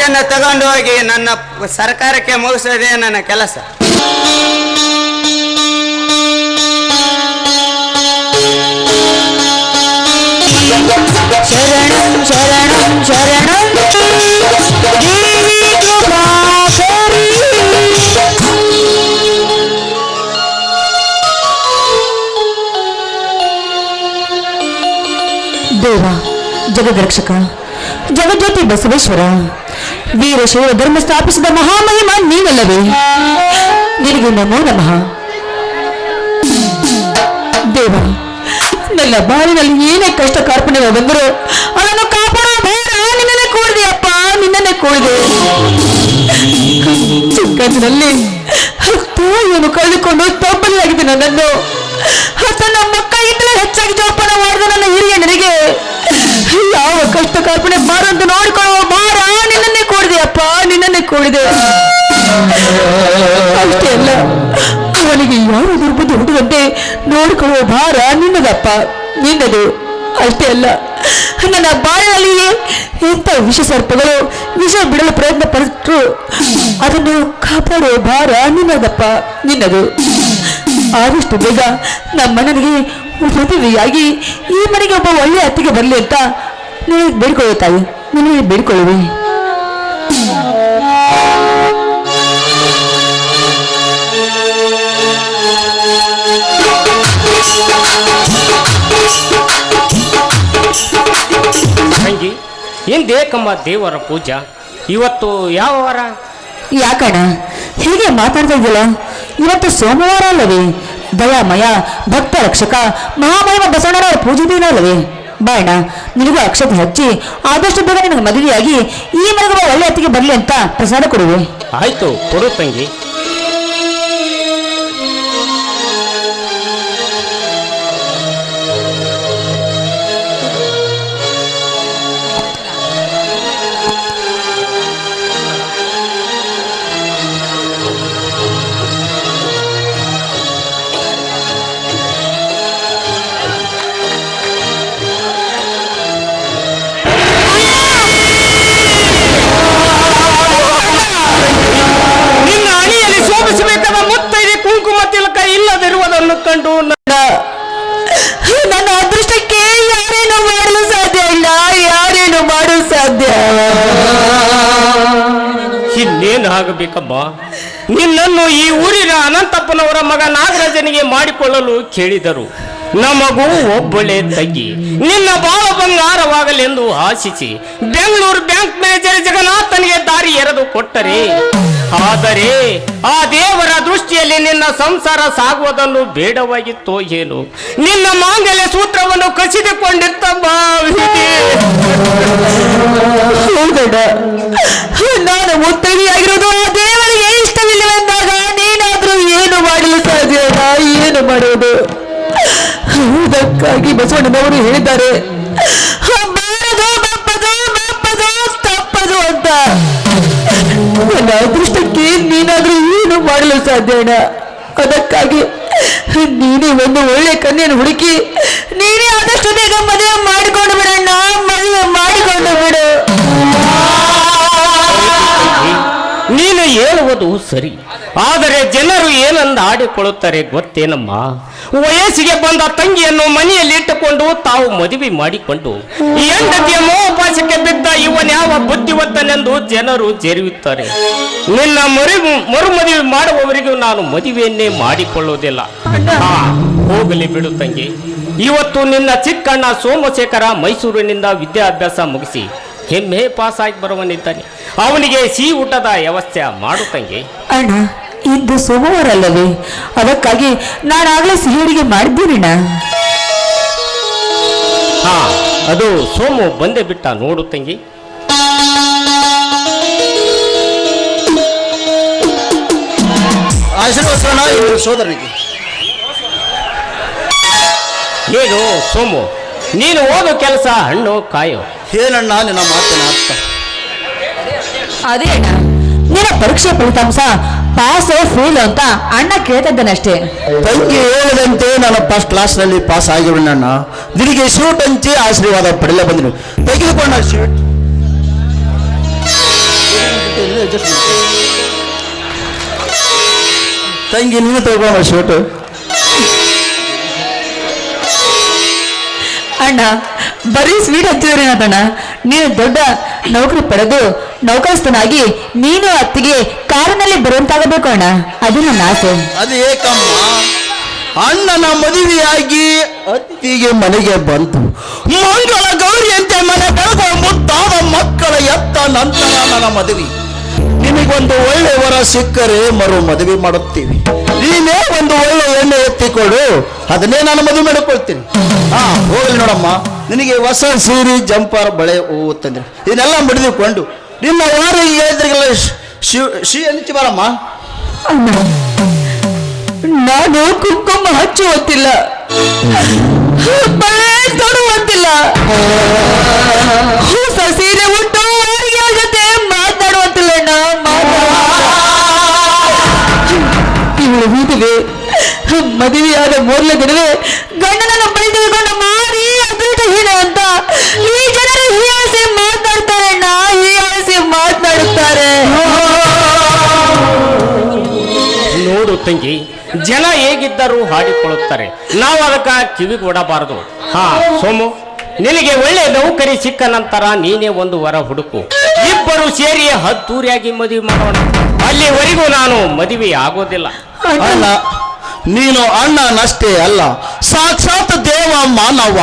ಪರೀಕ್ಷೆಯನ್ನು ತಗೊಂಡು ಹೋಗಿ ನನ್ನ ಸರ್ಕಾರಕ್ಕೆ ಮುಗಿಸೋದೇ ನನ್ನ ಕೆಲಸ. ಶರಣಂ ಶರಣಂ ಶರಣಂ. ದೇವ, ಜಗದ್ರಕ್ಷಕ, ಜಗಜ್ಯೋತಿ ಬಸವೇಶ್ವರ. ವೀರಶೈವ ಧರ್ಮ ಸ್ಥಾಪಿಸಿದ ಮಹಾಮಹಿಮ ನೀನಲ್ಲವೇ? ನಿನಗೆ ನಮೋ ನಮಃ. ದೇವ, ನನ್ನ ಬಾಳಿನಲ್ಲಿ ಏನೇ ಕಷ್ಟ ಕಾರ್ಪಣ್ಯಗಳು ಬಂದರು ಅದನ್ನು ಕಾಪಾಡೋ ಬೇಡ ನಿನ್ನನ್ನೇ ಕೂಡಿದೆ ಅಪ್ಪ, ನಿನ್ನನ್ನೇ ಕೂಡಿದೆ. ಚಿಕ್ಕಂದಿನಲ್ಲಿ ತಾಯಿಯನ್ನು ಕಳೆದುಕೊಂಡು ತಪ್ಪಲಾಗಿದೆ ನನ್ನನ್ನು. ತನ್ನ ಮಕ್ಕಳಿಂದಲೇ ಹೆಚ್ಚಾಗಿ ಜೋಪಾನ ಮಾಡಿದ ನನ್ನ ಹಿರಿಯ ನನಗೆ. ಯಾವ ಕಷ್ಟ ಕಾರ್ಪಣೆ ಬಾರಂತ ನೋಡಿಕೊಳ್ಳುವ ಬಾರ ಅಪ್ಪ ನಿನ್ನನ್ನೇ ಕೂಡಿದೆ. ಅಷ್ಟೇ ಅಲ್ಲ, ಅವನಿಗೆ ಯಾರು ದುರ್ಬುದ್ಧಿ ಹುಡುಗಂತೆ ನೋಡಿಕೊಳ್ಳುವ ಭಾರ ನಿನ್ನದಪ್ಪ, ನಿನ್ನದು. ಅಷ್ಟೇ ಅಲ್ಲ, ನನ್ನ ಬಾಯಲ್ಲಿಯೇ ಎಂಥ ವಿಷ ಸರ್ಪಗಳು, ವಿಷ ಬಿಡಲು ಪ್ರಯತ್ನ ಪಟ್ಟರು ಅದನ್ನು ಕಾಪಾಡುವ ಭಾರ ನಿನ್ನದಪ್ಪ, ನಿನ್ನದು. ಆದಷ್ಟು ಬೇಗ ನಮ್ಮ ನಮ್ಮಣ್ಣನಿಗೆ ಮದುವೆಯಾಗಿ ಈ ಮನೆಗೆ ಒಬ್ಬ ಒಳ್ಳೆಯ ಅತ್ತಿಗೆ ಬರಲಿ ಅಂತ ನಿನಗೆ ಬೇಡ್ಕೊಳ್ಳುತ್ತಾಯಿ ನಿನಗೆ ಬೇಡ್ಕೊಳ್ಳುವೆ. ಇಂದೇಕಮ್ಮ ದೇವರ ಪೂಜಾ. ಇವತ್ತು ಯಾವ ವಾರ? ಯಾಕಣ ಹೀಗೆ ಮಾತಾಡ್ತಾ ಇದೆಯಲ್ಲ ಇವತ್ತು ಸೋಮವಾರ ಅಲ್ಲವೇ? ದಯಾಮಯ ಭಕ್ತ ರಕ್ಷಕ ಮಹಾಮಹಿಮ ಬಸವಣ್ಣನವರ ಪೂಜೆ ದಿನ ಅಲ್ಲವೇ? ಬಾಯಣ್ಣ ನಿನಗೂ ಅಕ್ಷತೆ ಹಚ್ಚಿ ಆದಷ್ಟು ಬೇಗ ನಿನಗೆ ಮದುವೆಯಾಗಿ ಈ ಮನೆಗೆ ಒಳ್ಳೆ ಅತ್ತಿಗೆ ಬರಲಿ ಅಂತ ಪ್ರಸಾದ ಕೊಡುವೆ. ಆಯ್ತು ಕೊಡು ತಂಗಿ. ಆಗಬೇಕಮ್ಮ ನಿನ್ನನ್ನು ಈ ಊರಿನ ಅನಂತಪ್ಪನವರ ಮಗ ನಾಗರಾಜನಿಗೆ ಮಾಡಿಕೊಳ್ಳಲು ಕೇಳಿದರು. ನಮಗೂ ಒಬ್ಬಳೆ ತಗ್ಗಿ ನಿನ್ನ ಬಾಳ ಬಂಗಾರವಾಗಲೆಂದು ಆಶಿಸಿ ಬೆಂಗಳೂರು ಬ್ಯಾಂಕ್ ಮ್ಯಾನೇಜರ್ ಜಗನ್ನಾಥನಿಗೆ ದಾರಿ ಎರೆದು ಕೊಟ್ಟರೆ. ಆದರೆ ಆ ದೇವರ ದೃಷ್ಟಿಯಲ್ಲಿ ನಿನ್ನ ಸಂಸಾರ ಸಾಗುವುದನ್ನು ಬೇಡವಾಗಿತ್ತೋ ಏನು. ನಿನ್ನ ಮಾಂಗಲ್ಯ ಸೂತ್ರವನ್ನು ಕಸಿದುಕೊಂಡಿತ್ತ ಹೌದಣ್ಣ ನಾನು ಮುತ್ತಗಿಯಾಗಿರೋದು ಆ ದೇವರಿಗೆ ಇಷ್ಟವಿಲ್ಲವೆಂದಾಗ ನೀನಾದರೂ ಏನು ಮಾಡಲು ಸಾಧ್ಯ ಏನು ಮಾಡುವುದು? ಅದಕ್ಕಾಗಿ ಬಸವಣ್ಣನವರು ಹೇಳಿದ್ದಾರೆ. ತಪ್ಪದು ಅಂತ. ನನ್ನ ಅದೃಷ್ಟಕ್ಕೆ ನೀನಾದ್ರೂ ಏನು ಮಾಡಲು ಸಾಧ್ಯ ಅಣ್ಣ? ಅದಕ್ಕಾಗಿ ನೀನೇ ಒಂದು ಒಳ್ಳೆ ಕನ್ಯೆಯನ್ನು ಹುಡುಕಿ ನೀನೇ ಆದಷ್ಟು ಬೇಗ ಮದುವೆ ಮಾಡಿಕೊಂಡು ಬಿಡಣ್ಣ ಮದುವೆ ಮಾಡಿಕೊಂಡು ಬಿಡು. ನೀನು ಹೇಳುವುದು ಸರಿ. ಆದರೆ ಜನರು ಏನಂದು ಆಡಿಕೊಳ್ಳುತ್ತಾರೆ ಗೊತ್ತೇನಮ್ಮ? ವಯಸ್ಸಿಗೆ ಬಂದ ತಂಗಿಯನ್ನು ಮನೆಯಲ್ಲಿ ಇಟ್ಟುಕೊಂಡು ತಾವು ಮದುವೆ ಮಾಡಿಕೊಂಡು ಹೆಂಡತಿಯ ಮೋಪಾಸಕ್ಕೆ ಬಿದ್ದ ಇವನ್ಯಾವ ಬುದ್ಧಿವಂತನೆಂದು ಜನರು ಜರಿಯುತ್ತಾರೆ ನಿನ್ನ ಮರು ಮರುಮದುವೆ ಮಾಡುವವರಿಗೂ ನಾನು ಮದುವೆಯನ್ನೇ ಮಾಡಿಕೊಳ್ಳುವುದಿಲ್ಲ. ಹೋಗಲಿ ಬಿಡು ತಂಗಿ. ಇವತ್ತು ನಿನ್ನ ಚಿಕ್ಕಣ್ಣ ಸೋಮಶೇಖರ ಮೈಸೂರಿನಿಂದ ವಿದ್ಯಾಭ್ಯಾಸ ಮುಗಿಸಿ ಹೆಮ್ಮೆ ಪಾಸ್ ಆಗಿ ಬರುವನಿದ್ದಾನೆ. ಅವನಿಗೆ ಸಿಹಿ ಊಟದ ವ್ಯವಸ್ಥೆ ಮಾಡು ತಂಗಿ. ಅಣ್ಣ ಇಂದು ಸೋಮವಾರ ಅಲ್ಲವೇ ಅದಕ್ಕಾಗಿ ನಾನಾಗಲೇ ಸಿಹಿ ಅಡಿಗೆ ಮಾಡಿದ್ದೀನಣ್ಣ. ಹಾ ಅದು ಸೋಮು ಬಂದೇ ಬಿಟ್ಟ ನೋಡು ತಂಗಿ. ಇವರು ಸೋದರನಿಗೆ ಏನು ಸೋಮು? ನೀನು ಓದೋ ಕೆಲಸ ಹಣ್ಣು ಕಾಯೋ. ಏನಣ್ಣ ನಿನ್ನ ಮಾತಿನ ಅರ್ಥ? ಅದೇ ಅಣ್ಣ ನಿನ್ನ ಪರೀಕ್ಷೆ ಫಲಿತಾಂಶ ಪಾಸ್ ಫೇಲ್ ಅಂತ ಅಣ್ಣ ಕೇಳ್ತಿದ್ದಾನಷ್ಟೇ. ತಂಗಿ ಹೇಳಿದಂತೆ ನಾನು ಫಸ್ಟ್ ಕ್ಲಾಸ್ನಲ್ಲಿ ಪಾಸ್ ಆಗಿರೋಣ ನಿನಗೆ ಶೂಟ್ ಹಂಚಿ ಆಶೀರ್ವಾದ ಪಡೆಯಲ್ಲ ಬಂದ್ರು ತೆಗೆದುಕೊಂಡ ಶೂಟ್. ತಂಗಿ ನೀನು ತಗೊಂಡ ಶರ್ಟ್ ಅಣ್ಣ, ಬರೀ ಸ್ವೀಟ್ ಅದಣ್ಣ ನೀನು ದೊಡ್ಡ ನೌಕರಿ ಪಡೆದು ನೌಕರಸ್ಥನಾಗಿ ನೀನು ಅತ್ತಿಗೆ ಕಾರಿನಲ್ಲಿ ಬರುವಂತಾಗಬೇಕು ಅಣ್ಣ. ಅದು ನನ್ನ ಆಸೆ. ಅದು ಏಕಮ್ಮ. ಅಣ್ಣನ ಮದುವೆಯಾಗಿ ಅತ್ತಿಗೆ ಮನೆಗೆ ಬಂತು. ಮಂಗಳ ಗೌರಿಯಂತೆ ಮನೆ ಬೆಳೆದ ಮಕ್ಕಳ ಎತ್ತ ನಂತರ ನನ್ನ ಮದುವೆ. ನಿನಗೊಂದು ಒಳ್ಳೆಯವರ ಸಿಕ್ಕರೆ ಮರು ಮದುವೆ ಮಾಡುತ್ತೀವಿ. ನೀನೇ ಒಂದು ಒಳ್ಳೆ ಎಣ್ಣೆ ಎತ್ತಿಕೊಡು ಅದನ್ನೇ ನಾನು ಮದುವೆ ಮಾಡಿಕೊಳ್ತೀನಿ. ಹಾ, ಹೋಗಲಿ ನೋಡಮ್ಮ. ನಿನಗೆ ಹೊಸ ಸೀರಿ, ಜಂಪರ್ ಬಳೆ ಹೂವು ತಂದ್ರೆ ಇದನ್ನೆಲ್ಲ ಮಡಿದುಕೊಂಡು ನಿಮ್ಮ ವಾರ ಹೇಳಿದ್ರಿಗೆಲ್ಲ ಶಿವ ಶಿ ಎನ್ನಿಚ್ಚಿ ಬಾರಮ್ಮ. ನಾನು ಕುಂಕುಮ ಹಚ್ಚುವಂತಿಲ್ಲ ಬಳೆ ತೊಡುವಂತಿಲ್ಲ ಹೊಸ ಸೀರೆ ಉಟ್ಟು ಯಾರಿಗೆ ಜೊತೆ ಮಾತಾಡುವಂತಿಲ್ಲ ಅಣ್ಣ. ಮದುವೆ ಮದುವೆಯಾದ ಮೊದಲ ದಿನವೇ ಗಂಡನನ್ನು ಬಳಿ ಮಾರಿ ಅದೃಷ್ಟಹೀನ ಅಂತ ಈ ಜನರು ಮಾತಾಡ್ತಾರೆ ನಾ ಹೀಯಾಸಿ ಮಾತನಾಡುತ್ತಾರೆ ನೋಡು ತಂಗಿ, ಜನ ಹೇಗಿದ್ದರೂ ಹಾಡಿಕೊಳ್ಳುತ್ತಾರೆ. ನಾವು ಅದಕ್ಕೆ ಕಿವಿಗೊಡಬಾರದು ಹಾ, ಸೋಮು, ನಿನಗೆ ಒಳ್ಳೆ ನೌಕರಿ ಸಿಕ್ಕ ನಂತರ ನೀನೇ ಒಂದು ವರ ಹುಡುಕು. ಇಬ್ಬರು ಸೇರಿ ಹದ್ದೂರಿಯಾಗಿ ಮದುವೆ ಮಾಡೋಣ. ಅಲ್ಲಿವರೆಗೂ ನಾನು ಮದುವೆ ಆಗೋದಿಲ್ಲ ಅಣ್ಣ ನೀನು ಅಣ್ಣನಷ್ಟೇ ಅಲ್ಲ ಸಾಕ್ಷಾತ್ ದೇವ ಮಾನವ.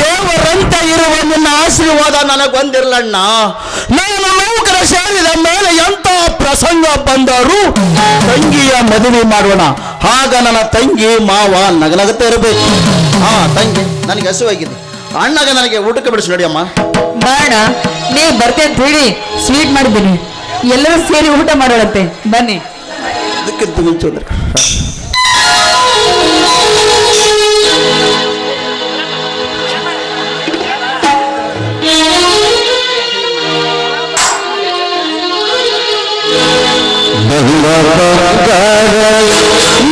ದೇವರಂತ ಇರುವ ನಿನ್ನ ಆಶೀರ್ವಾದ ನನಗೊಂದಿರಲಣ್ಣ ನಾನು ನೌಕರ ಸೇರಿದ ಮೇಲೆ ಎಂತ ಪ್ರಸಂಗ ಬಂದರೂ ತಂಗಿಯ ಮದುವೆ ಮಾಡೋಣ. ಆಗ ನನ್ನ ತಂಗಿ ಮಾವ ನಗನಗತ್ತೆ ಇರಬೇಕು. ಹಾ ತಂಗಿ ನನಗೆ ಹಸುವಾಗಿದೆ. ಅಣ್ಣಗ ನನಗೆ ಊಟಕ್ಕೆ ಬಿಡಿಸಿ ನೋಡಿ ಅಮ್ಮ. ಬಾಣ ನೀವು ಬರ್ತೇನೆ ಹೇಳಿ ಸ್ವೀಟ್ ಮಾಡಿದ್ದೀನಿ. ಎಲ್ಲರೂ ಸೇರಿ ಊಟ ಮಾಡೋಳಂತೆ. ಬನ್ನಿ. ಅದಕ್ಕಿಂತ ಮುಂಚೆ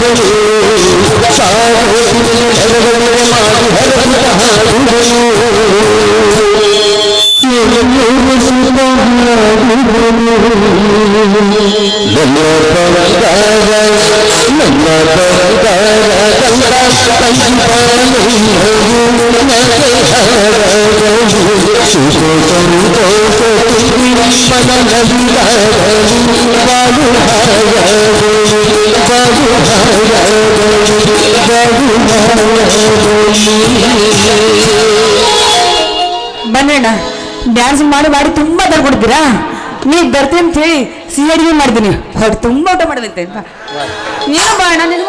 going to ಹೊಟ್ಟೆ ತುಂಬ ಊಟ ಅಂತ. ನೀನು ಬಾ ಅಣ್ಣ ನೀನು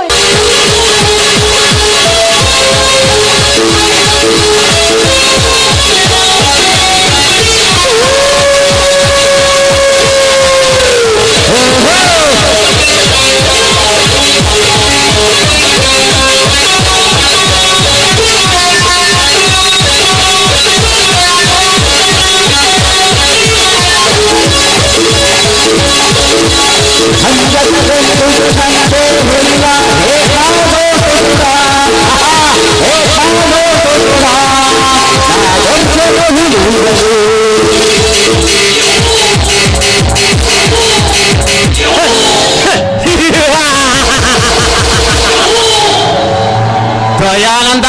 ದಯಾನಂದ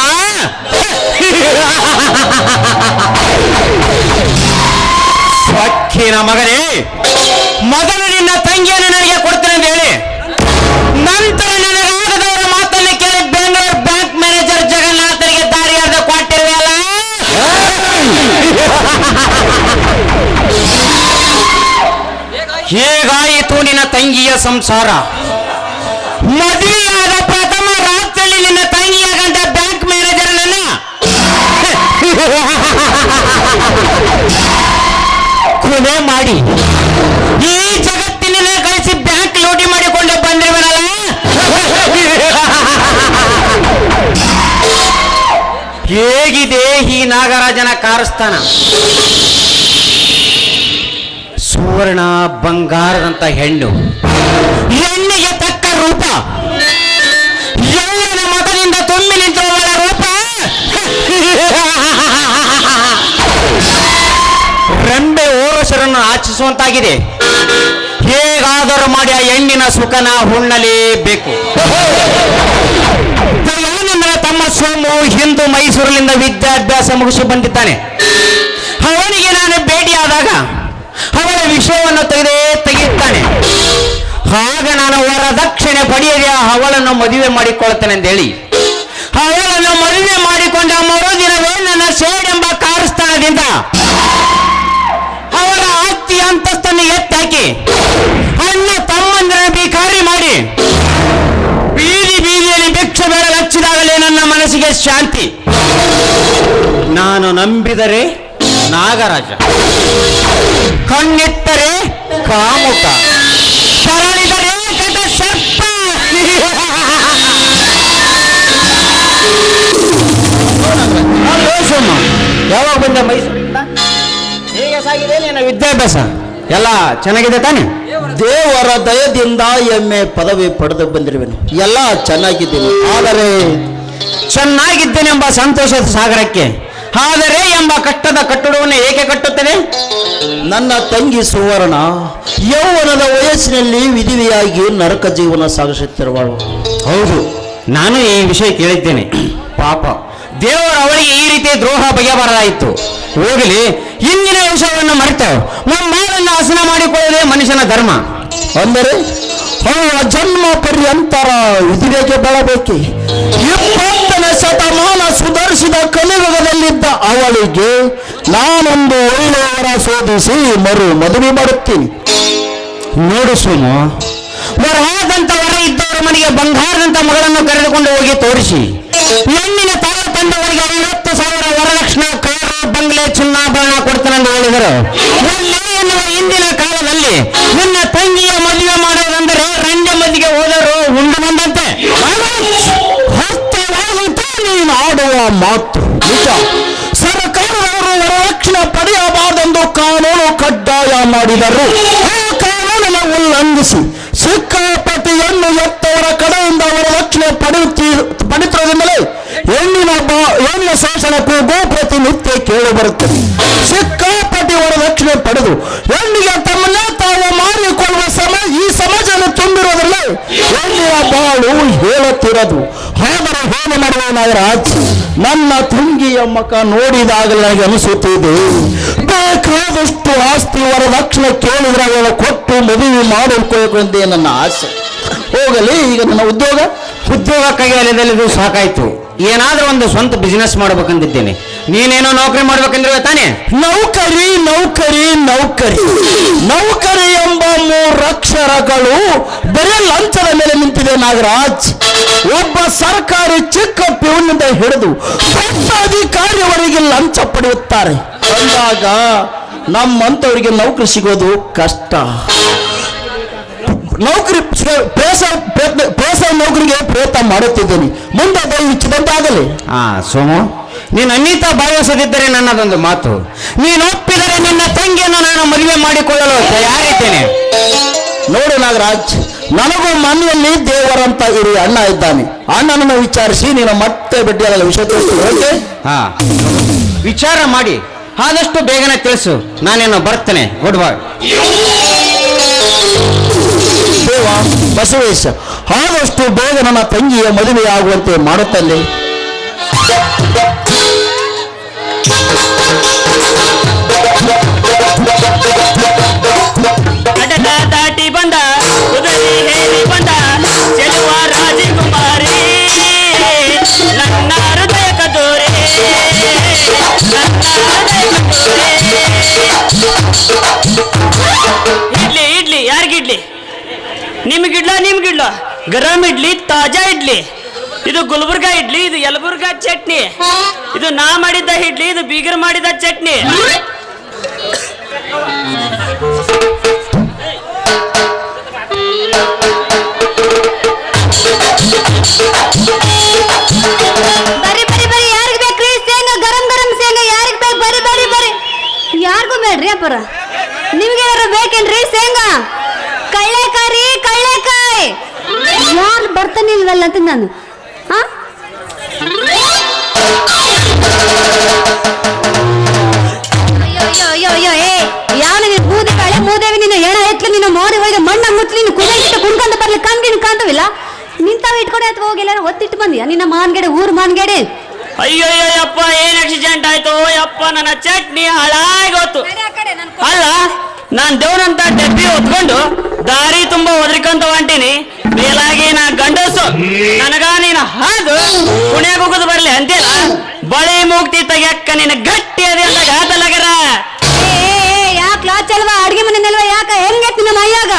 ಸೊಕ್ಕಿನ ಮಗನೇ ಮೊದಲು ನಿನ್ನ ತಂಗಿಯನ್ನು ತಂಗಿಯ ಸಂಸಾರ. ಮದುವೆಯಾದ ಪ್ರಥಮ ರಾತ್ರಿ ನಿನ್ನ ತಂಗಿಯಾಗಂತ ಬ್ಯಾಂಕ್ ಮ್ಯಾನೇಜರ್ ನನ್ನ. ಕೊಲೆ ಮಾಡಿ. ಈ ಜಗತ್ತಿನ ಕಳಿಸಿ ಬ್ಯಾಂಕ್ ಲೂಟಿ ಮಾಡಿಕೊಂಡು ಬಂದಿರುವನಲ್ಲ? ಹೇಗಿದೆ ಈ ನಾಗರಾಜನ ಕಾರಸ್ಥಾನ? ಸುವರ್ಣ ಬಂಗಾರದಂತ ಹೆಣ್ಣು. ಹೆಣ್ಣಿಗೆ ತಕ್ಕ ರೂಪ. ಯೌವನ ಮತದಿಂದ ತುಂಬಿ ನಿಂತವಳ ರೂಪ? ರೆಂಬೆ ಓರಸರನ್ನು ಆಚಿಸುವಂತಾಗಿದೆ. ಹೇಗಾದರೂ ಮಾಡಿ ಆ ಹೆಣ್ಣಿನ ಸುಖನ ಹುಣ್ಣಲೇಬೇಕು ತಮ್ಮ ಸೋಮು ಹಿಂದೂ ಮೈಸೂರಿನಿಂದ ವಿದ್ಯಾಭ್ಯಾಸ ಮುಗಿಸಿ ಬಂದಿದ್ದಾನೆ. ಅವನಿಗೆ ನಾನು ಭೇಟಿಯಾದಾಗ ವಿಷಯವನ್ನು ತೆಗೆದೇ ತೆಗೆಯುತ್ತಾನೆ. ಆಗ ನಾನು ವರದಕ್ಷಿಣೆ ಪಡೆಯದೆ ಅವಳನ್ನು ಮದುವೆ ಮಾಡಿಕೊಳ್ಳುತ್ತೇನೆ ಅಂತ ಹೇಳಿ ಅವಳನ್ನು ಮದುವೆ ಮಾಡಿಕೊಂಡ ಮರುದಿನವೇ ನನ್ನ ಸೇಡೆಂಬ ಕಾರಸ್ಥಾನದಿಂದ ಅವರ ಆಸ್ತಿ ಅಂತಸ್ತನ್ನು ಎತ್ತಾಕಿ ಅಣ್ಣ ತಮ್ಮಂದಿರ ಭಿಕಾರಿ ಮಾಡಿ ಬೀದಿ ಬೀದಿಯಲ್ಲಿ ಭಿಕ್ಷೆ ಬೇಡ ಹಚ್ಚಿದಾಗಲೇ ನನ್ನ ಮನಸ್ಸಿಗೆ ಶಾಂತಿ. ನಾನು ನಂಬಿದರೆ ನಾಗರಾಜ. ಕಣ್ಣಿಟ್ಟರೆ ಕಾಮುಕ. ಶರಣಿದರೆ ಸರ್ಪ. ಯಾವಾಗ ಬಂದ ಮೈಸೂರಿಂದ ಹೇಗೆ ಸಾಗಿದೆ ನಿನ್ನ ವಿದ್ಯಾಭ್ಯಾಸ. ಎಲ್ಲ ಚೆನ್ನಾಗಿದೆ ತಾನೆ? ದೇವರ ದಯದಿಂದ ಎಮ್ಮೆ ಪದವಿ ಪಡೆದು ಬಂದಿರುವೆನು. ಎಲ್ಲ ಚೆನ್ನಾಗಿದ್ದೀನಿ. ಆದರೆ ಚೆನ್ನಾಗಿದ್ದೇನೆಂಬ ಸಂತೋಷದ ಸಾಗರಕ್ಕೆ ಆದರೆ ಎಂಬ ಕಟ್ಟದ ಕಟ್ಟಡವನ್ನು ಏಕೆ ಕಟ್ಟುತ್ತದೆ ನನ್ನ ತಂಗಿ ಸುವರ್ಣ ಯೌವನದ ವಯಸ್ಸಿನಲ್ಲಿ ವಿಧಿವಿಯಾಗಿ ನರಕ ಜೀವನ ಸಾಗಿಸುತ್ತಿರುವಳು. ಹೌದು ನಾನು ಈ ವಿಷಯ ಕೇಳಿದ್ದೇನೆ. ಪಾಪ. ದೇವರು ಅವಳಿಗೆ ಈ ರೀತಿ ದ್ರೋಹ ಬಗೆಯಬಾರದಾಯಿತು. ಹೋಗಲಿ. ಇಂದಿನ ಅಂಶವನ್ನು ಮರೆತು ಮುಂಬಾಳನ್ನು ಹಸನ ಮಾಡಿಕೊಳ್ಳದೆ ಮನುಷ್ಯನ ಧರ್ಮ. ಅಂದರೆ ಜನ್ಮ ಪರ್ಯಂತರ ವಿಧಿವೆಗೆ ಬೆಳಬೇಕೆ? ಇಪ್ಪತ್ತನೇ ಶತಮಾನ ಸುಧಾರಿಸಿದ ಕಲಿಯುಗದಲ್ಲಿದ್ದ ಅವಳಿಗೆ ನಾನೊಂದು ಒಳ್ಳೆಯವರ ಶೋಧಿಸಿ ಮರು ಮದುವೆ ಮಾಡುತ್ತೀನಿ. ನೋಡು ಸೋಮು ವರವಾದಂತ ವರ ಇದ್ದವರ ಮನೆಗೆ ಬಂಗಾರದಂತ ಮಗಳನ್ನು ಕರೆದುಕೊಂಡು ಹೋಗಿ ತೋರಿಸಿ. ಹೆಣ್ಣಿನ ತಾಳ ತಂದವರಿಗೆ ಐವತ್ತು ಸಾವಿರ ಕಾರು ಬಂಗ್ಲೆ ಚಿನ್ನಾಭರಣ ಕೊಡ್ತಾನೆಂದು ಹೇಳಿದರು ಒಳ್ಳೆ ಎನ್ನುವ ಇಂದಿನ ಕಾಲದಲ್ಲಿ ನಿನ್ನ ತಂಗಿಯ ಮದುವೆ ಮಾಡೋದಂದರೆ ರಂಡೆ ಮದಿಗೆ ಹೋದರು ಉಂಡು ಬಂದಂತೆ ಹಸ್ತವಾಗುತ್ತೆ ನೀನು ಆಡುವ ಮಾತು ನಿಜ ಸರ್ಕಾರದವರು ವರದಕ್ಷಿಣೆ ಪಡೆಯಬಾರದೆಂದು ಕಾನೂನು ಕಡ್ಡಾಯ ಮಾಡಿದರು ಆ ಕಾನೂನನ್ನು ಉಲ್ಲಂಘಿಸಿ ಸಿಕ್ಕಾಪಟ್ಟಿಯನ್ನು ಎತ್ತವರ ಕಡೆಯಿಂದ ವರದಕ್ಷಿಣೆ ಪಡೆಯುತ್ತಿ ಪಡಿತಿರೋದ್ರಿಂದಲೇ ಹೆಣ್ಣಿನ ಬಾ ಹೆಣ್ಣಿನ ಶಾಸನಕ್ಕೂ ಗೋಪ್ರತಿನಿತ್ಯ ಕೇಳಿ ಬರುತ್ತದೆ ಸಿಕ್ಕಾಪಟ್ಟಿ ವರದಕ್ಷಿಣೆ ಪಡೆದು ಹೆಣ್ಣಿಗೆ ತಮ್ಮನ್ನ ತಾವು ಮಾರಿಕೊಳ್ಳುವ ಸಮಯ ಈ ಸಮಾಜನ ತುಂಬಿರೋದಿಲ್ಲ ಹೆಣ್ಣಿನ ಬಾಳು ಹೇಳುತ್ತಿರೋದು. ಆದರೆ ಏನು ಮಾಡುವ ಆಚೆ ನನ್ನ ತಂಗಿಯ ಮಕ ನೋಡಿದಾಗಲೇ ನನಗೆ ಅನಿಸುತ್ತಿದೆ. ಬೇಕಾದಷ್ಟು ಆಸ್ತಿ ವರದಕ್ಷಿಣೆ ಕೇಳಿದ್ರೆ ಅವಳ ಕೊಟ್ಟು ಮದುವೆ ಮಾಡಿಕೊಳ್ಳಬೇಕೆಂದೇ ನನ್ನ ಆಸೆ. ಹೋಗಲಿ, ಈಗ ನನ್ನ ಉದ್ಯೋಗ. ಉದ್ಯೋಗ ಕೈಯಲ್ಲಿ ಸಾಕಾಯ್ತು. ಏನಾದ್ರೂ ಒಂದು ಸ್ವಂತ ಬಿಸಿನೆಸ್ ಮಾಡ್ಬೇಕಂದಿದ್ದೇನೆ ನೀನೇನೋ ನೌಕರಿ ಮಾಡ್ಬೇಕಂದ್ರೆ ತಾನೆ? ನೌಕರಿ ನೌಕರಿ ನೌಕರಿ. ನೌಕರಿ ಎಂಬ ಮೂರಕ್ಷರಗಳು ಬರೀ ಲಂಚದ ಮೇಲೆ ನಿಂತಿದೆ ನಾಗರಾಜ್. ಒಬ್ಬ ಸರ್ಕಾರಿ ಚಿಕ್ಕ ಪಿವನಿಂದ ಹಿಡಿದು ದೊಡ್ಡ ಅಧಿಕಾರಿಯವರಿಗೆ ಲಂಚ ಪಡೆಯುತ್ತಾರೆ. ಅಂದಾಗ ನಮ್ಮಂತವರಿಗೆ ನೌಕರಿ ಸಿಗೋದು ಕಷ್ಟ. ನೌಕರಿ ಪ್ರೇಸ ನೌಕರಿಗೆ ಪ್ರಯತ್ನ ಮಾಡುತ್ತಿದ್ದೇನೆ. ಮುಂದೆ ಅದು ಆಗಲಿ ಹಾ ಸೋಮು ನೀನು ಅನ್ನಿತ ಭಾವಿಸದಿದ್ದರೆ ನನ್ನದೊಂದು ಮಾತು. ನೀನು ಒಪ್ಪಿದರೆ ನಿನ್ನ ತಂಗಿಯನ್ನು ನಾನು ಮದುವೆ ಮಾಡಿಕೊಳ್ಳಲು ತಯಾರಿದ್ದೇನೆ ನೋಡು ನಾಗರಾಜ್ ನನಗೂ ಮನೆಯಲ್ಲಿ ದೇವರಂತ ಇರಿ ಅಣ್ಣ ಇದ್ದಾನೆ. ಅಣ್ಣನನ್ನು ವಿಚಾರಿಸಿ ನೀನು ಮತ್ತೆ ಭೇಟಿಯಾಗಲು ವಿಷಯ ತಿಳಿಸ್ತೀನಿ ಹಾ. ವಿಚಾರ ಮಾಡಿ. ಆದಷ್ಟು ಬೇಗನೆ ತಿಳಿಸು. ನಾನೇನು ಬರ್ತೇನೆ. ಗುಡ್ ಬಾಯ್ ದೇವ ಬಸವೇಶ ಆದಷ್ಟು ಬೇಗ ನನ್ನ ತಂಗಿಯ ಮದುವೆ ಆಗುವಂತೆ ಮಾಡುತ್ತಲ್ಲಿ ಅಡಗ ದಾಟಿ ಬಂದ ಕುದುರೆ ಹೇಳಿ ಬಂದ ಚೆಲುವ ರಾಜಕುಮಾರಿ. ನನ್ನ ಹೃದಯ ಕದೋರೆ ನನ್ನ ಇಡ್ಲಿ ಇಡ್ಲಿ ಯಾರಿಗಿಡ್ಲಿ ನಿಮ್ಗಿಡ್ಲ ನಿಮ್ಗಿಡ್ಲ ಗರಂ ಇಡ್ಲಿ ತಾಜಾ ಇಡ್ಲಿ. ಇದು ಗುಲ್ಬರ್ಗ ಇಡ್ಲಿ ಇದು ಯಲಬುರ್ಗ ಚಟ್ನಿ. ಇದು ನಾ ಮಾಡಿದ್ದ ಇಡ್ಲಿ ಇದು ಬೀಗರ್ ಮಾಡಿದ ಚಟ್ನಿ. ಅಪ್ಪರ ನಿಮ್ಗೆ ಏನಾರು ಬೇಕೇನ್ರಿ ಶೇಂಗಾ ಕಳ್ಳೆಕಾಯಿ ಕಳ್ಳೆಕಾಯಿ ಯಾರು ಬರ್ತಾನಿಲ್ವಲ್ಲ ಅಂತ ನಾನು ನೀನು ಮೋರಿ ಹೋಗಿ ಮಣ್ಣ ಮುಚ್ಚಿ ನೀನು ಕುದಿಗಿಟ್ಟು ಕುಣ್ಕೊಂಡು ಬರ್ಲಿ ಕಣ್ಗಿನ ಕಾಣ್ತವಿಲ್ಲ? ನಿಂತಾವ ಇಟ್ಕೊಂಡೆ ಅಥವಾ ಹೋಗಿ ಎಲ್ಲಾರು ಒತ್ತಿಟ್ಟು ಬಂದಿಯಾ? ನಿನ್ನ ಮಾನ್ಗೆಡೆ ಊರು ಮಾನ್ಗೆಡೆ? ಅಯ್ಯೋ ಅಯ್ಯಪ್ಪ ಏನ್ ಆಕ್ಸಿಡೆಂಟ್ ಆಯ್ತು? ಯಪ್ಪ ನನ್ನ ಚಟ್ನಿ ಹಾಳಾಗೋತು ಅಲ್ಲ ನಾನ್ ದೇವ್ರಂತ ಡಬ್ಬಿ ಹೊತ್ಕೊಂಡು ದಾರಿ ತುಂಬಾ ಒದ್ರಿಕಂತ ಹೊಂಟೀನಿ. ಮೇಲಾಗಿ ನಾ ಗಂಡಸು. ನನಗ ನೀನ ಹಾದು ಪುಣ್ಯಾಗ ಹೋಗುದು ಬರ್ಲಿ ಅಂತೀರ ಬಳಿ ಮುಕ್ತಿ ತೆಗಿಯಕ್ಕ ನೀನು ಗಟ್ಟಿ ಅದೇ ಅಂತ ಗಾತಲಗರ ಯಾಕೆ ಲಾಚ್ ಅಲ್ವಾ ಅಡ್ಗೆ ಮನೆಯಲ್ವಾ ಯಾಕ? ಹೆಂಗೆ ನಿನ್ನ ಮೈಯಾಗ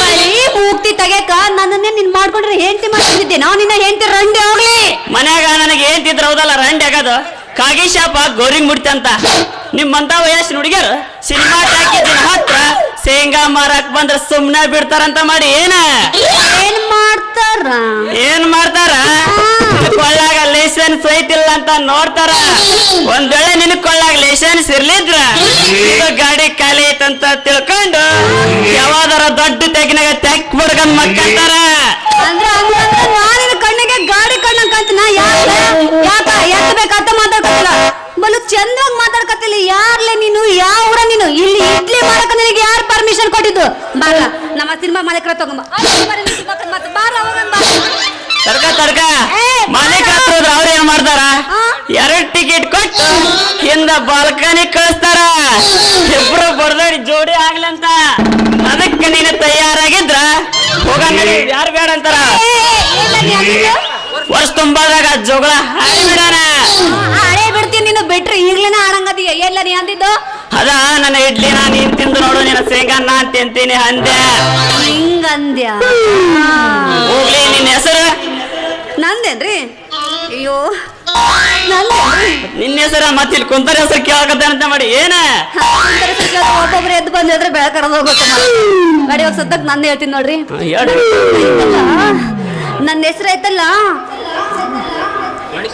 ಬರೀ ಮೂಕ್ತಿ ತಗೇಕ ನನ್ನನ್ನೇ ನಿನ್ ಮಾಡ್ಕೊಂಡ್ರೆ ಹೆಂಡತಿ ಮಾಡ್ತಿದ್ದೆ ನಾವು ನಿನ್ನ ಹೆಂಡತಿ ರಂಡೆ ಹೋಗ್ಲಿ. ಮನ್ಯಾಗ ನನಗೆ ಹೇಳ್ತಿದ್ರ ತಿದ್ರ ಹೌದಲ್ಲ ರಂಡೆ ಆಗದು? ಕಾಗಿ ಶಾಪ ಗೋರಿಂಗ್ ಮುಡ್ತಿ ಅಂತ. ನಿಮ್ಮಂತ ವಯಸ್ಸಿನ ಹುಡುಗಿಯರು ಸಿನಿಮಾ ಟಾಕಿದಿನ ಹತ್ರ ಶೇಂಗಾ ಮಾರಕ್ ಬಂದ್ರ ಸುಮ್ನೆ ಬಿಡ್ತಾರಂತ ಮಾಡಿ ಏನ? ಏನ್ ಮಾಡ್ತಾರ? ಏನ್ ಮಾಡ್ತಾರ? ಕೊಳ್ಳಾಗ ಲೈಸೆನ್ಸ್ ಐತಿಲ್ಲ ಅಂತ ನೋಡ್ತಾರ. ಒಂದ್ ವೇಳೆ ನಿನ್ ಕೊಳ್ಳಾಗ ಲೈಸೆನ್ಸ್ ಇರ್ಲಿದ್ರ ಗಾಡಿ ಖಾಲಿ ಐತಂತ ತಿಳ್ಕೊಂಡು ಯಾವಾದಾರ ದೊಡ್ಡ ತೆಗಿನಾಗ ತೆಕ್ ಬಡ್ಕೊಂಡ್ ಮಕ್ಕಂತಾರ ಅಂದ್ರೆ ನಾನಿನ ಕಣ್ಣಿಗೆ ಗಾಡಿ ಕಣ್ಣಂಕಂತ ನಾ ಯಾಕ ಯಾಕ? ಎತ್ತಬೇಕಂತ ಮಾತಾಡ್ಕೊತಿಲ್ಲ. ಬಲು ಚಂದ್ರಾಗ್ ಮಾತಾಡ್ಕತ್ತಿಲ್ಲ ಯಾರ್ಲೆ ನೀನು ಯಾವ ಊರ ನೀನು ಇಲ್ಲಿ ಇಡ್ಲಿ ಮಾಡಕ ನಿನಗೆ ಯಾರು ಪರ್ಮಿಷನ್ ಕೊಟ್ಟಿದ್ದು ಬಾರ ನಮ್ಮ ಸಿನಿಮಾ ಮಾಲೀಕರ ತಗೊಂಬ ತರ್ಗ ತಡ್ಕ ತಡ್ಕ ಏ, ಮಾಲೀಕ ಹತ್ರ ಹೋದ್ರ ಅವ್ರ ಏನ್ ಮಾಡ್ತಾರ? ಎರಡ್ ಟಿಕೆಟ್ ಕೊಟ್ಟು ಹಿಂದ ಬಾಲ್ಕನಿ ಕಳಿಸ್ತಾರ ಇಬ್ರು ಬರ್ದಾಡಿ ಜೋಡಿ ಆಗ್ಲಂತ ಅದಕ್ಕೆ ನೀನು ತಯಾರಾಗಿದ್ರ ಹೋಗಂಗ ಯಾರು ಬೇಡ ಅಂತಾರ ವರ್ಷ ತುಂಬಾದಾಗ ಜೋಗಳ ಹಾಡಿ ಬಿಡೋಣ ಬಿಡ್ತೀನಿ ನೀನು ಬಿಟ್ರೆ ಈಗ್ಲೇನ ಆಡಂಗದೀಯ? ಎಲ್ಲ ನೀ ಅಂದಿದ್ದು? ಅದ ನನ್ನ ಇಡ್ಲಿ ನಾ ನೀನ್ ತಿಂದು ನೋಡು ನಿನ್ನ ಸೇಗಣ್ಣ ಅಂತ ತಿಂತೀನಿ ಅಂದೆ. ಹಿಂಗಂದ್ಯ? ಹೋಗ್ಲಿ ನಿನ್ನ ಹೆಸರು? ನಂದೇನ್ರಿ? ಅಯ್ಯೋ ನಂದೇನ್ರಿ? ನಿನ್ನ ಹೆಸರ ಮತ್ತೆ ಇಲ್ಲಿ ಕುಂತರ ಹೆಸರು ಕೇಳಕತ್ತೆ ಅಂತ ಮಾಡಿ ಏನ? ಒಬ್ಬೊಬ್ರು ಎದ್ದು ಬಂದು ಬೆಳೆ ಬೆಳಕರದ ಹೋಗುತ್ತೆ ಗಾಡಿ ಹೋಗಿ ಸದ್ದಕ್ ನಂದು ಹೇಳ್ತೀನಿ ನೋಡ್ರಿ. ನನ್ನ ಹೆಸರು ಐತಲ್ಲ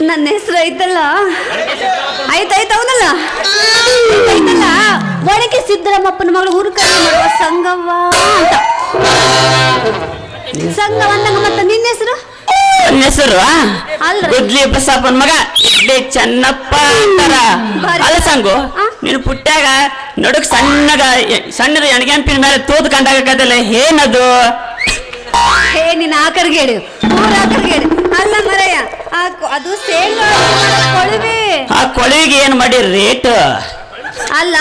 ನನ್ನ ಹೆಸರು ಐತಲ್ಲ? ಆಯ್ತಾಯ್ತು ಅವನಲ್ಲ? ಐತಲ್ಲ ಒಣಕೆ ಸಿದ್ದರಾಮಪ್ಪನ ಮಗಳು ಊರು ಕರೆ ಮಾಡುವ ಸಂಗವ್ವ ಅಂತ. ಸಂಗವ ಅಂದಂಗ ಮತ್ತೆ ನಿನ್ನ ಹೆಸರು? ನನ್ನ ಹೆಸರು ಅಲ್ಲ ಗುದ್ಲಿ ಬಸಪ್ಪನ ಮಗ ಇಡ್ಲಿ ಚೆನ್ನಪ್ಪ ಅಂತಾರ. ಅಲ್ಲ ಸಂಗು? ನೀನು ಪುಟ್ಟಾಗ ನಡುಕ್ ಸಣ್ಣಗ ಸಣ್ಣದ ಎಣಗೆಂಪಿನ ಮೇಲೆ ತೂತ್ ಕಂಡಾಗಲ್ಲ ಏನದು? ಹೇ ನಿನ್ನ ಆಕರ್ಗೇಡು ಊರ ಹೇಳಿ ಅಲ್ಲ ಮರಯ್ಯ ಅದು ಸೇಲ್ ಕೊಳವೆ. ಆ ಕೊಳವಿಗೆ ಏನು ಮಾಡಿ ರೇಟ್? ಅಲ್ಲ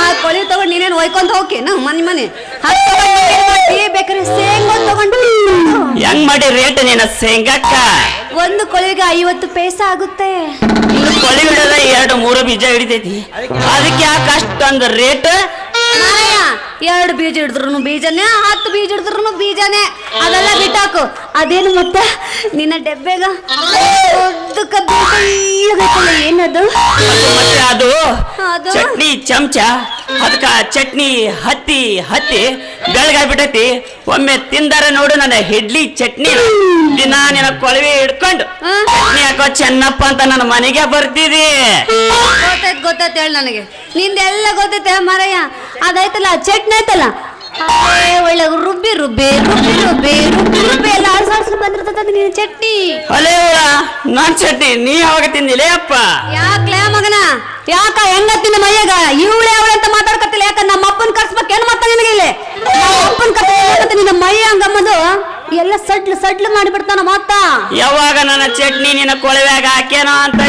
ಆ ಕೊಳಿ ತಗೊಂಡು ನೀನೇನು ಒಯ್ಕೊಂತ ಹೋಗ್ಕೇನು ಮನೆ ಮನೆ? ಬೇಕಾದ್ರೆ ಶೇಂಗಾ ತಗೊಂಡು ಹೆಂಗ್ ಮಾಡಿ ರೇಟ್ ನೀನ ಶೇಂಗಾಕ್ಕ? ಒಂದು ಕೊಳಿಗೆ ಐವತ್ತು ಪೈಸೆ ಆಗುತ್ತೆ. ಒಂದು ಕೊಳಿ ಹಿಡಿದ ಎರಡು ಮೂರು ಬೀಜ ಹಿಡಿತೈತಿ. ಅದಕ್ಕೆ ಯಾಕೆ ಅಷ್ಟೊಂದು ರೇಟ್? ಎರಡು ಬೀಜ ಹಿಡಿದ್ರು ಬೀಜನೇ ಹತ್ತು ಬೀಜ ಹಿಡಿದ್ರು ಬೀಜನೇ. ಅದೆಲ್ಲ ಬಿಟ್ಟಾಕು. ಅದೇನು ಮತ್ತೆ? ನಿನ್ನ ಡೆಬ್ಬೆಗ ಬೀಜ ಏನದು? ಮತ್ತೆ ಅದು ಅದು? ಚಟ್ನಿ ಚಮಚ ಅದಕ್ಕ ಚಟ್ನಿ ಹತ್ತಿ ಹತ್ತಿ ಬೆಳಗಾಗ್ಬಿಟ್ಟೈತಿ ಒಮ್ಮೆ ತಿಂದಾರ ನೋಡು ನನ್ನ ಇಡ್ಲಿ ಚಟ್ನಿ. ದಿನ ನಿನ್ನ ಕೊಳವೆ ಹಿಡ್ಕೊಂಡು? ಚಟ್ನಿ ಹಾಕೋ ಚೆನ್ನಪ್ಪ ಅಂತ ನನ್ನ ಮನೆಗೆ ಬರ್ತಿದಿ. ಗೊತ್ತಾಯ್ತು ಗೊತ್ತಾಯ್ತು ಹೇಳಿ ನನಗೆ. ನಿಂದೆಲ್ಲ ಗೊತ್ತೈತೆ ಮರಯ್ಯ? ಅದೈತಲ್ಲ ಚಟ್ನಿ ಅದೇ ಒಳ್ಳೆ ರುಬ್ಬಿ ರುಬ್ಬಿ ರುಬ್ಬಿ ರುಬ್ಬಿ ರುಬ್ಬಿ ರುಬ್ಬಿ. ಎಲ್ಲ ಆಡ್ಸಾಡ್ಸಿ ಬಂದಿರ್ತದ ನಿನ್ನ ಚಟ್ನಿ. ಅಲೇ ನಾನ್ ಚಟ್ನಿ ನೀ ಯಾವಾಗ ತಿಂದಿಲೇ ಅಪ್ಪ? ಯಾಕ್ಲೇ ಮಗನ? ಯಾಕ ಹೆಂಗ ತಿನ್ನ ಮೈಯಾಗ? ಇವಳೆ ಅವಳೆ ಅಂತ ಮಾತಾಡ್ಕತ್ತಿಲ್ಲ. ಯಾಕ ನಮ್ಮ ಅಪ್ಪನ ಕರ್ಸ್ಬೇಕೇನು ಮಾತಾ ನಿನಗೆ ಇಲ್ಲಿ? ಅಪ್ಪನ ಕರ್ಸ್ಬೇಕು ನಿನ್ನ ಮೈ ಹಂಗಮ್ಮದು? ಎಲ್ಲ ಸಡ್ಲು ಸಡ್ಲು ಮಾಡಿಬಿಡ್ತಾನ ಮತ್ತ ಯಾವಾಗ ನನ್ನ ಚಟ್ನಿ ನಿನ್ನ ಕೊಳವ್ಯಾಗ ಹಾಕೇನೋ ಅಂತ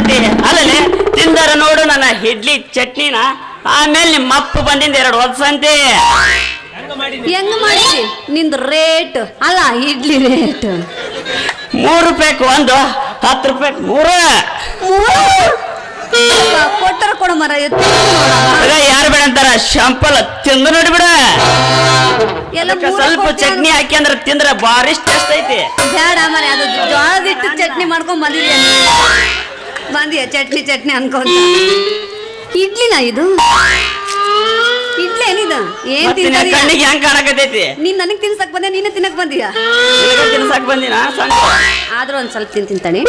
ಅಲ್ಲೇ ತಿಂದಾರ ನೋಡು ನನ್ನ ಇಡ್ಲಿ ಚಟ್ನಿನ. ಆಮೇಲೆ ನಿಮ್ಮ ಅಪ್ಪ ಬಂದಿಂದ ಎರಡು ಹೊಸಂತೆ ಹೆಂಗ್ ಮಾಡಿಸಿ ನಿಂದು ರೇಟ್. ಅಲ್ಲ ಇಡ್ಲಿ ರೇಟ್. ಮೂರು ರೂಪಾಯಿ ಒಂದು ಹತ್ತು ರೂಪಾಯಿ ಮೂರು. ಕೊಟ್ಟರ ಕೊಡ ಮರ ಯಾರು ಬೇಡ ಅಂತಾರ? ಶಾಂಪಲ್ ತಿಂದು ನೋಡ್ಬಿಡ. ಸ್ವಲ್ಪ ಚಟ್ನಿ ಹಾಕಿ ಅಂದ್ರೆ ತಿಂದ್ರೆ ಬಾರಿ ಟೇಸ್ಟ್ ಐತಿ. ಬೇಡ ಮರ ಅದು ಜೋಳದಿಟ್ಟು ಚಟ್ನಿ ಮಾಡ್ಕೊಂಡ್ ಬಂದಿದ್ಯಾ ಬಂದಿಯ ಚಟ್ನಿ ಚಟ್ನಿ ಅನ್ಕೊಂತ? ಇಡ್ಲಿನ ಇದು? ಇಡ್ಲಿ ಏನು ಏನ್ ತಿಂತಾರಿಯ ಕಣ್ಣಿಗೆ ಹೆಂಗ್ ಕಾಣಕತ್ತೈತಿ? ನೀನ್ ನನಗ್ ತಿನ್ಸಕ್ ಬಂದೆ ನೀನೇ ತಿನ್ನಕ್ ಬಂದಿಯ? ತಿನ್ಸಕ್ ಬಂದಿನ? ಸಣ್ಣ ಆದ್ರೂ ಒಂದ್ ಸ್ವಲ್ಪ ತಿನ್ ತಿಂತಾನೆ.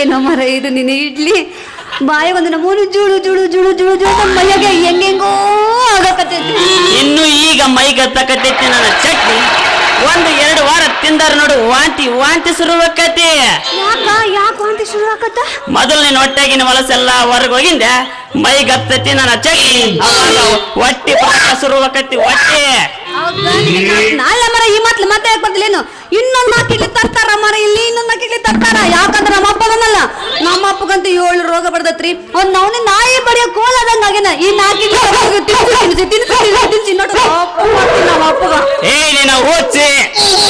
ಏನೋ ಮರ ಇದು ನಿನ್ನ ಇಡ್ಲಿ. ಬಾಯ ಒಂದು ನಮೂನು ಜುಳು ಜುಳು ಜುಳು ಜುಳು ಜುಳು ಮೈಯಾಗೆ ಹೆಂಗೆಂಗೋ ಆಗಕತ್ತೈತಿ. ಇನ್ನು ಈಗ ಮೈ ಗತ್ತಕತೈತಿ ನನ್ನ ಚಟ್ನಿ. ಒಂದು ಎರಡು ವಾರ ತಿಂದಾರ ನೋಡು ವಾಂತಿ ವಾಂತಿ ಶುರುವಾಕತಿ ಯಾಕ ಯಾಕ ವಾಂತಿ ಶುರು ಆಕತ್ತ ಮೊದಲು ನಿನ್ನ ಹೊಟ್ಟೆಗಿನ ಹೊಲಸೆಲ್ಲ ಹೊರಗೆ ಹೋಗಿಂದ ಮೈ ಗತ್ತತಿ ನನ್ನ ಚಟ್ನಿ. ಅವಾಗ ಹೊಟ್ಟಿ ಪಾಕ ಶುರುವಾಕತಿ ಹೊಟ್ಟೆ? ನಾಳೆ ಮರ ಈ ಮತ್ಲು ಮತ್ತೆ ಯಾಕೆ ಬರ್ತಿಲ್ಲೇನು ಇನ್ನೊಂದ್ ಇಡ್ಲಿ ತರ್ತಾರ ಮರ ಇಲ್ಲಿ ಇನ್ನೊಂದ್ ಮಾತಿಲ್ಲಿ ತರ್ತಾರ. ಯಾಕಂದ್ರ ನಮ್ಮ ಅಪ್ಪ ಅಪ್ಪಗಂತೂ ಏಳು ರೋಗ ಬರ್ದತ್ರಿ ಅವ್ನ್ ನಾವ್ ನಾಯಿ ಬಡಿಯೋ ಕೋಲದಂಗ ಆಗ್ಯಾನ. ಈ ನಾಕಿ ನಮ್ಮ ಅಪ್ಪಗ. ಏ ನೀನ ಓದ್ಸಿ.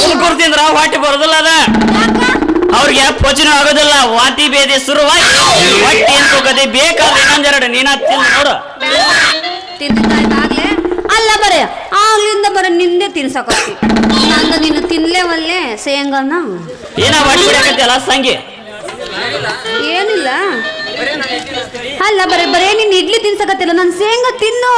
ಕುರ್ಕುರ್ ತಿಂದ್ರ ಹೊಟ್ಟೆ ಬರೋದಿಲ್ಲ ಅದ. ಅವ್ರಿಗೆ ಪೋಚನ ಆಗೋದಿಲ್ಲ. ವಾತಿ ಬೇದಿ ಶುರುವಾಗಿ ಹೊಟ್ಟೆ ಅನ್ಕೋಕತಿ ಬೇಕಾದ್ರೆ ಇನ್ನೊಂದೆರಡು ನೀನ ತಿಂದು ನೋಡು. ತಿಂದಿದ್ದಾಯ್ತಾಗ್ಲೇ ಅಲ್ಲ ಬರೇ ಆಗ್ಲಿಂದ ಬರ ನಿಂದೆ ತಿನ್ಸಕೋತಿ ನಾನು ನೀನು ತಿನ್ಲೇವಲ್ಲೇ ಸೇಂಗನ? ಏನ ಹೊಟ್ಟೆ ಸಂಗಿ? ಏನಿಲ್ಲ. ಅಲ್ಲ ಬರೀ ಬರೇ ನಿನ್ನ ಇಡ್ಲಿ ತಿನ್ಸಕತ್ತಿಲ್ಲ ನಾನು ಶೇಂಗಾ ತಿನ್ನು.